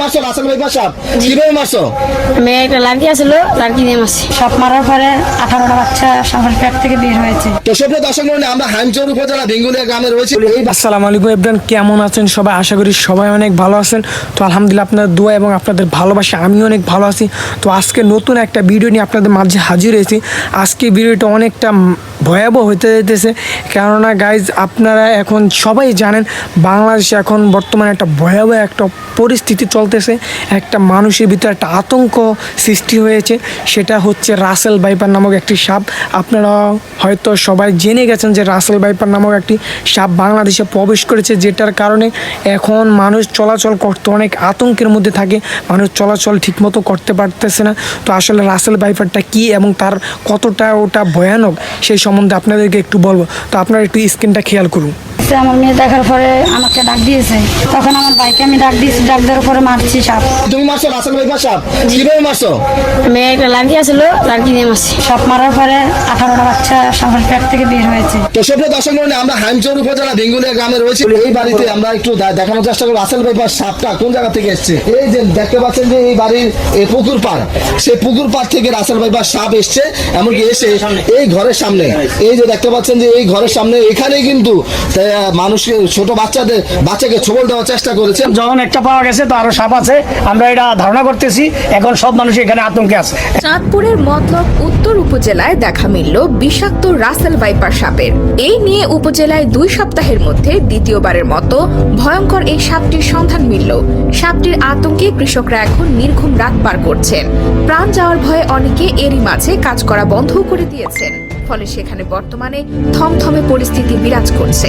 মারছো? রাসেল ভাই সাপ কীভাবে মারছো? মেয়ে একটা আসলো দিয়ে মারছি। সাপ মারার পরে আঠারোটা বাচ্চা সাপের পেট থেকে বের হয়েছে। তো সভ্য দর্শক মন্ডলী, আমরা হাইমচর উপজেলা বেঙ্গুলিয়া গ্রামে রয়েছি। আসসালামু আলাইকুম এভরান কেমন আছেন সবাই? আশা করি সবাই অনেক ভালো আছেন। তো আলহামদুলিল্লাহ আপনাদের দোয়া এবং আপনাদের ভালোবাসা আমি অনেক ভালো আছি। তো আজকে নতুন একটা ভিডিও নিয়ে আপনাদের মাঝে হাজির হয়েছি। আজকে ভিডিওটা অনেকটা ভয়াবহ হতে যেতেছে। কেননা গাইজ আপনারা এখন সবাই জানেন বাংলাদেশে এখন বর্তমানে একটা ভয়াবহ একটা পরিস্থিতি চলতেছে একটা মানুষের ভিতরে একটা আতঙ্ক সৃষ্টি হয়েছে, সেটা হচ্ছে রাসেল বাইপার নামক একটি সাপ। আপনারা হয়তো সবাই জেনে গেছেন যে রাসেল বাইপার নামক একটি সাপ বাংলাদেশে প্রবেশ করেছে, যেটার কারণে এখন মানুষ চলাচল করতে অনেক আতঙ্কের মধ্যে থাকে, মানুষ চলাচল ঠিকমতো করতে পারতেছে না। তো আসলে রাসেল বাইপারটা কি এবং তার কতটা ওটা ভয়ানক, সেই সম্বন্ধে আপনাদেরকে একটু বলব। তো আপনারা একটু স্ক্রিনটা খেয়াল করুন। সে আমার মেয়ে দেখার পরে আমাকে ডাক দিয়েছে। তখন আমার ভাইকে আমি ডাক দিয়েছি ডাক দেওয়ার পরে মারছি সাপ। তুমি মারছো রাসেল ভাই সাপ? কীভাবে মারছো? মেয়ে একটা লাড়কি আসলো লাড়কি দিয়ে মারছি। সাপ মারার পরে আঠারোটা বাচ্চা সাপের পেট থেকে বের হয়েছে। তো সভ্য দর্শক মন্ডলী, আমরা হাইমচর উপজেলা বেঙ্গুলিয়া গ্রামে রয়েছি। এই বাড়িতে আমরা একটু দে- দেখানোর চেষ্টা করব। রাসেল ভাই সাপটা কোন জায়গা থেকে এসছে? এই যে দেখতে পাচ্ছেন যে এই বাড়ির এই পুকুর পাড় সেই পুকুর পাড় থেকে রাসেল ভাই সাপ এসছে এমনকি এসে এই ঘরের সামনে। এই যে দেখতে পাচ্ছেন যে এই ঘরের সামনে এখানে কিন্তু মানুষকে ছোট বাচ্চাদের বাচ্চাকে ছবল দেওয়ার চেষ্টা করেছে যখন একটা পাওয়া গেছে তো আরও সাপ আছে। আমরা এটা ধারণা করতেছি এখন সব মানুষ এখানে আতঙ্কে আছে। চাঁদপুরের মতলব উত্তর উপজেলায় দেখা মিলল বিষাক্ত রাসেল ভাইপার সাপের। এই নিয়ে উপজেলায় দুই সপ্তাহের মধ্যে দ্বিতীয়বারের মতো ভয়ঙ্কর এই সাপটির সন্ধান মিলল। সাপটির আতঙ্কে কৃষকরা এখন নির্ঘুম রাত পার করছেন। প্রাণ যাওয়ার ভয়ে অনেকে এরই মাঝে কাজ করা বন্ধও করে দিয়েছেন। ফলে সেখানে বর্তমানে থমথমে পরিস্থিতি বিরাজ করছে।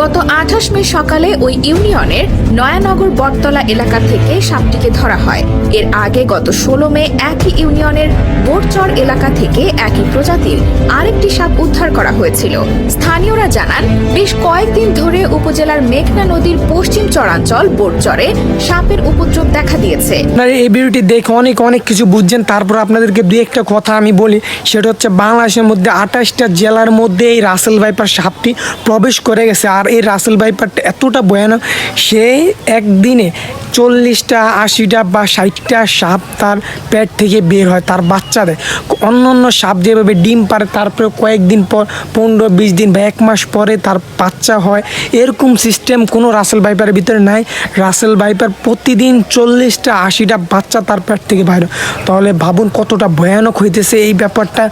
গত আঠাশ মে সকালে ওই ইউনিয়নের নয়ানগর বটতলা এলাকা থেকে সাপটিকে ধরা হয়। এর আগে গত ষোলো মে একই ইউনিয়নের বোরচর এলাকা থেকে একই প্রজাতির আরেকটি সাপ উদ্ধার করা হয়েছিল। স্থানীয়রা জানান, বেশ কয়েকদিন ধরে উপজেলার মেঘনা নদীর পশ্চিম চরাঞ্চল বোরচরে সাপের উপদ্রব দেখা দিয়েছে। এই ভিডিওটি দেখে অনেক অনেক কিছু বুঝছেন। তারপর আপনাদেরকে দুই একটা কথা আমি বলি। সেটা হচ্ছে বাংলাদেশের মধ্যে আঠাশটা জেলার মধ্যে এই রাসেল ভাইপার সাপটি প্রবেশ করে গেছে। আর এই রাসেল ভাইপারটা এতটা ভয়ানক, সে একদিনে চল্লিশটা, আশিটা বা ষাটটা সাপ তার পেট থেকে বের হয়, তার বাচ্চা দেয়। অন্য অন্য সাপ যেভাবে ডিম পারে তারপরে কয়েকদিন পর, পনেরো, বিশ দিন বা এক মাস পরে তার বাচ্চা হয়। এরকম সিস্টেম কোনো রাসেল ভাইপারের ভিতরে নাই। রাসেল ভাইপার প্রতিদিন চল্লিশটা, আশিটা বাচ্চা তার পেট থেকে বাইরে তাহলে ভাবুন কতটা ভয়ানক হইতেছে এই ব্যাপারটা।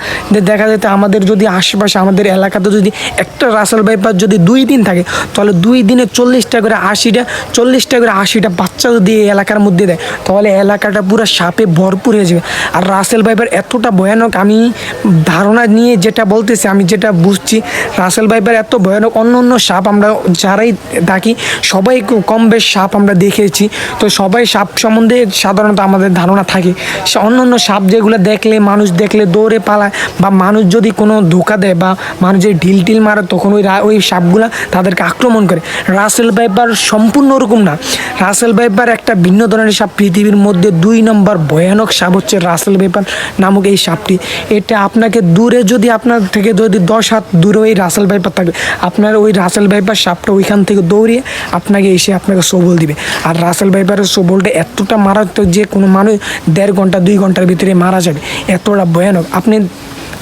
দেখা যেতে আমাদের যদি আশেপাশে আমাদের এলাকাতে যদি একটা রাসেল ভাইপার যদি দুই দিন থাকে, তাহলে দুই দিনে চল্লিশটা করে আশিটা, চল্লিশটা করে আশিটা বাচ্চা যদি এই এলাকার মধ্যে দেয়, তাহলে এলাকাটা পুরো সাপে ভরপুর হয়ে যাবে। আর রাসেল বাইপার এতটা ভয়ানক, আমি ধারণা নিয়ে যেটা বলতেছি, আমি যেটা বুঝছি, রাসেল বাইপার এত ভয়ানক, অন্য অন্য সাপ আমরা যারাই থাকি, সবাই কম- বেশ সাপ আমরা দেখেছি। তো সবাই সাপ সম্বন্ধে সাধারণত আমাদের ধারণা থাকে। অন্য অন্য সাপ যেগুলো দেখলে, মানুষ দেখলে দৌড়ে পালায়, বা মানুষ যদি কোনো ধোকা দেয় বা মানুষ যে ঢিল টিল মারে তখন ওই ওই সাপগুলা তাদেরকে আক্রমণ করে। রাসেল ভাইপার সম্পূর্ণ ওরকম না। রাসেল ভাইপার একটা ভিন্ন ধরনের সাপ। পৃথিবীর মধ্যে দুই নম্বর ভয়ানক সাপ হচ্ছে রাসেল ভাইপার নামক এই সাপটি। এটা আপনাকে দূরে যদি আপনার থেকে যদি দশ হাত দূরে ওই রাসেল ভাইপার থাকে আপনার ওই রাসেল ভাইপার সাপটা ওইখান থেকে দৌড়িয়ে আপনাকে এসে আপনাকে সবল দিবে। আর রাসেল ভাইপারের সবলটা এতটা মারাত্মক যে কোনো মানুষ দেড় ঘণ্টা, দুই ঘণ্টার ভিতরে মারা যাবে। এতটা ভয়ানক। আপনি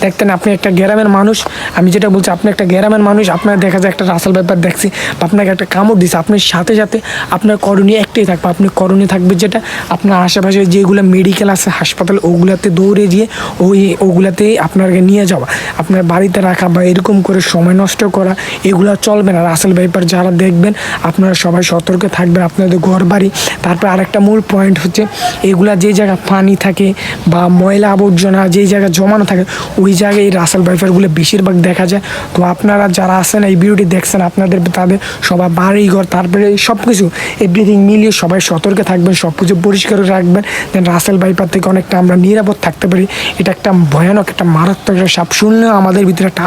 দেখতেন আপনি একটা গ্রামের মানুষ, আমি যেটা বলছি, আপনি একটা গ্রামের মানুষ, আপনার দেখা যায় একটা রাসেল ব্যাপার দেখছি বা আপনাকে একটা কামড় দিচ্ছে আপনার সাথে সাথে আপনার করণীয় একটাই থাকবে, আপনি করণীয় থাকবে যেটা, আপনার আশেপাশে যেগুলো মেডিকেল আছে, হাসপাতাল, ওগুলাতে দৌড়ে গিয়ে ওই ওগুলাতেই আপনাকে নিয়ে যাওয়া, আপনার বাড়িতে রাখা বা এরকম করে সময় নষ্ট করা, এগুলো চলবে না। রাসেল ব্যাপার যারা দেখবেন, আপনারা সবাই সতর্ক থাকবেন, আপনাদের ঘর বাড়ি। তারপর আরেকটা মূল পয়েন্ট হচ্ছে, এগুলা যে জায়গায় পানি থাকে বা ময়লা আবর্জনা যেই জায়গায় জমানো থাকে ওই জায়গায় এই রাসেল ভাইপারগুলো বেশিরভাগ দেখা যায়। তো আপনারা যারা আছেন এই ভিডিওটি দেখছেন, আপনাদের তাদের সবার বাড়ি ঘর তারপরে সব কিছু এভরিথিং মিলিয়ে সবাই সতর্কে থাকবেন সব কিছু পরিষ্কার রাখবেন। দেন রাসেল ভাইপার থেকে অনেকটা আমরা নিরাপদ থাকতে পারি। এটা একটা ভয়ানক, একটা মারাত্মক একটা সাপ। শুনলেও আমাদের ভিতরে একটা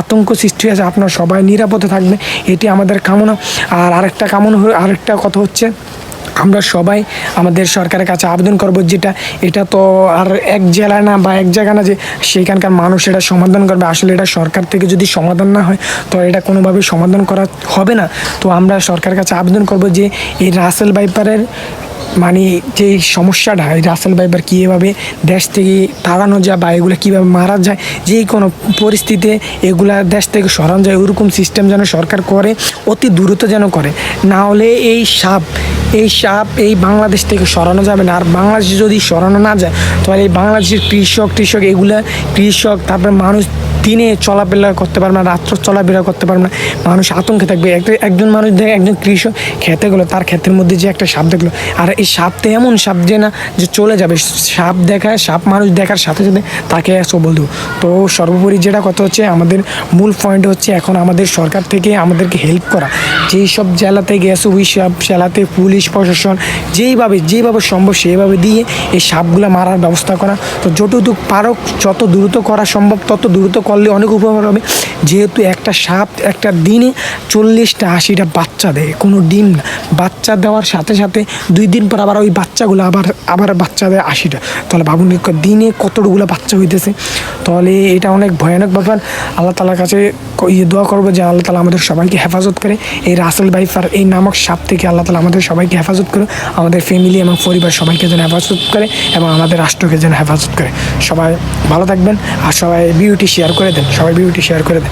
আতঙ্ক সৃষ্টি হয়েছে, আপনারা সবাই নিরাপদে থাকবেন। এটি আমাদের কামনা। আর আরেকটা কামনা আরেকটা কথা হচ্ছে আমরা সবাই আমাদের সরকারের কাছে আবেদন করব যেটা, এটা তো আর এক জেলা না বা এক জায়গা না যে সেখানকার মানুষ এটা সমাধান করবে। আসলে এটা সরকার থেকে যদি সমাধান না হয়, তো এটা কোনোভাবে সমাধান করা হবে না। তো আমরা সরকারের কাছে আবেদন করব যে এই রাসেল বাইপারের মানে যে সমস্যাটা, এই রাসেল ভাইবার কীভাবে দেশ থেকে তাড়ানো যায় বা এগুলো কীভাবে মারা যায়, যে কোনো পরিস্থিতিতে এগুলা দেশ থেকে সরানো যায়, ওরকম সিস্টেম যেন সরকার করে, অতি দ্রুত যেন করে। না হলে এই সাপ এই সাপ এই বাংলাদেশ থেকে সরানো যাবে না। আর বাংলাদেশ যদি সরানো না যায়, তাহলে এই বাংলাদেশের কৃষক কৃষক এগুলো কৃষক, তারপরে মানুষ দিনে চলাফেরা করতে পারবে না, রাত্র চলাফেরা করতে পারবে না। মানুষ আতঙ্কে থাকবে। একজন মানুষ দেখে, একজন কৃষক, খেতে গেলো, তার ক্ষেতের মধ্যে যে একটা সাপ দেখল। আর এই সাপটা এমন সাপ যে না, যে চলে যাবে। সাপ দেখায়, সাপ মানুষ দেখার সাথে সাথে তাকে এসো বল দেবো তো সর্বোপরি যেটা কথা হচ্ছে, আমাদের মূল পয়েন্ট হচ্ছে এখন আমাদের সরকার থেকে আমাদেরকে হেল্প করা। যেই সব জেলাতে গেছে ওই সব জেলাতে পুলিশ, প্রশাসন যেইভাবে যেইভাবে সম্ভব সেইভাবে দিয়ে এই সাপগুলো মারার ব্যবস্থা করা। তো যতটুকু পারক, যত দ্রুত করা সম্ভব, তত দ্রুত করলে অনেক উপকার হবে যেহেতু একটা সাপ একটা দিনে চল্লিশটা আশিটা বাচ্চা দেয়, কোনো ডিম না। বাচ্চা দেওয়ার সাথে সাথে দুই দিন পর আবার ওই বাচ্চাগুলো আবার আবার বাচ্চা দেয় আশিটা। তাহলে ভাবুন দিনে কতটুকুলো বাচ্চা হইতেছে। তাহলে এটা অনেক ভয়ানক ব্যাপার। আল্লাহ তালার কাছে ইয়ে দোয়া করব যে আল্লাহ তালা আমাদের সবাইকে হেফাজত করে। এই রাসেল বাইফার এই নামক সাপ থেকে আল্লাহ তালা আমাদের সবাইকে হেফাজত করে আমাদের ফ্যামিলি এবং পরিবার সবাইকে যেন হেফাজত করে এবং আমাদের রাষ্ট্রকে যেন হেফাজত করে। সবাই ভালো থাকবেন আর সবাই বিউটি শেয়ার করে দেন। সবাই বিউটি শেয়ার করে দেন।